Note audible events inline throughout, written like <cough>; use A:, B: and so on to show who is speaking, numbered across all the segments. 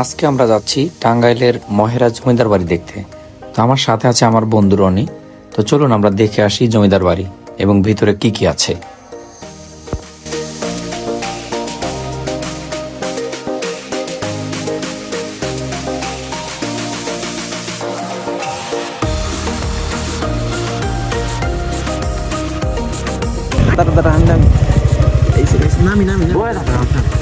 A: আজকে আমরা যাচ্ছি টাঙ্গাইলের মহেরা জমিদার বাড়ি দেখতে। তো আমার সাথে আছে আমার বন্ধু রনি। তো চলুন আমরা দেখে আসি জমিদার বাড়ি এবং ভিতরে কি কি আছে।
B: দাঁড়া দাঁড়া নামি নামি নামি।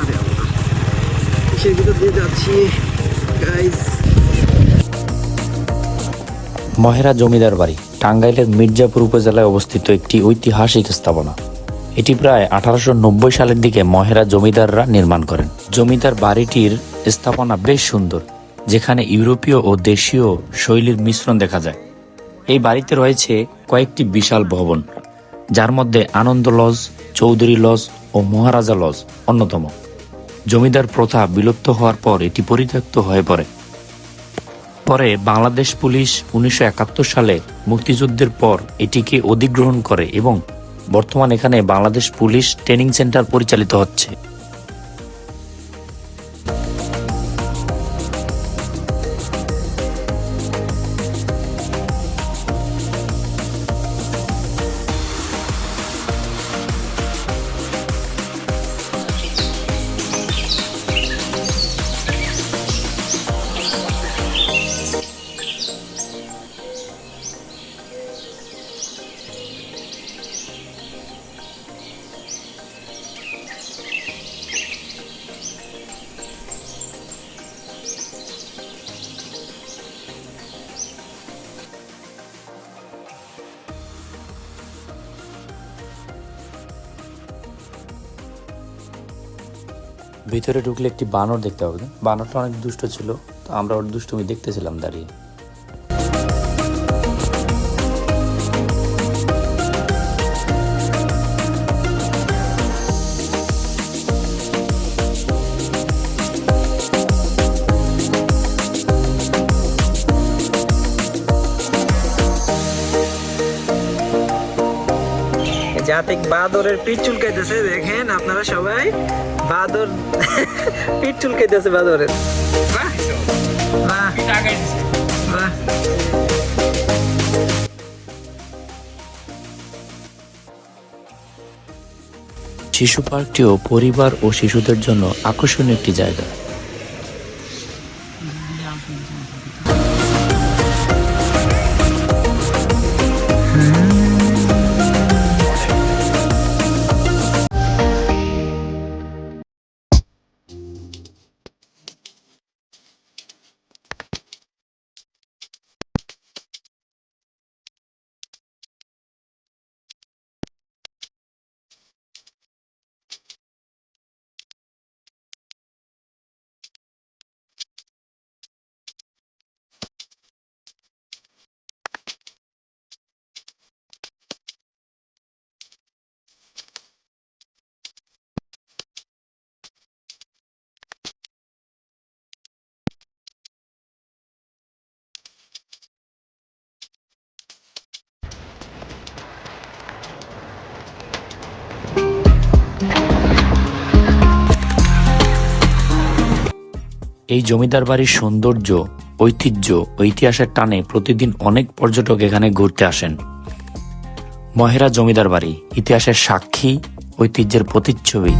B: আরে ভিতর দিয়ে যাচ্ছি
A: মহেরা জমিদার বাড়ি, টাঙ্গাইলের মির্জাপুর উপজেলায় অবস্থিত একটি ঐতিহাসিক স্থাপনা। এটি প্রায় আঠারোশো নব্বই সালের দিকে মহেরা জমিদাররা নির্মাণ করেন। জমিদার বাড়িটির স্থাপনা বেশ সুন্দর, যেখানে ইউরোপীয় ও দেশীয় শৈলীর মিশ্রণ দেখা যায়। এই বাড়িতে রয়েছে কয়েকটি বিশাল ভবন, যার মধ্যে আনন্দ লজ, চৌধুরী লজ ও মহারাজা লজ অন্যতম। জমিদার প্রথা বিলুপ্ত হওয়ার পর এটি পরিত্যক্ত হয়ে পড়ে। পরে বাংলাদেশ পুলিশ উনিশশো একাত্তর সালে মুক্তিযুদ্ধের পর এটিকে অধিগ্রহণ করে এবং বর্তমান এখানে বাংলাদেশ পুলিশ ট্রেনিং সেন্টার পরিচালিত হচ্ছে। ভিতরে ঢুকলে একটি বানর দেখতে পাবেন বানরটা অনেক দুষ্ট ছিল, তো আমরা ওর দুষ্টুমি দেখতেছিলাম দাঁড়িয়ে।
B: যাতে বাদরের পিঠ চুলকাইতেছে দেখেন আপনারা সবাই। বাদর <laughs> পিঠ চুলকাইতেছে বাদরের। বাহ! বাহ! বাহ!
A: শিশু পার্কটিও পরিবার ও শিশুদের জন্য আকর্ষণীয় একটি জায়গা। এই জমিদার বাড়ির সৌন্দর্য, ঐতিহ্য, ইতিহাসের টানে প্রতিদিন অনেক পর্যটক এখানে ঘুরতে আসেন। মহেরা জমিদার বাড়ি, ইতিহাসের সাক্ষী, ঐতিহ্যের প্রতিচ্ছবি।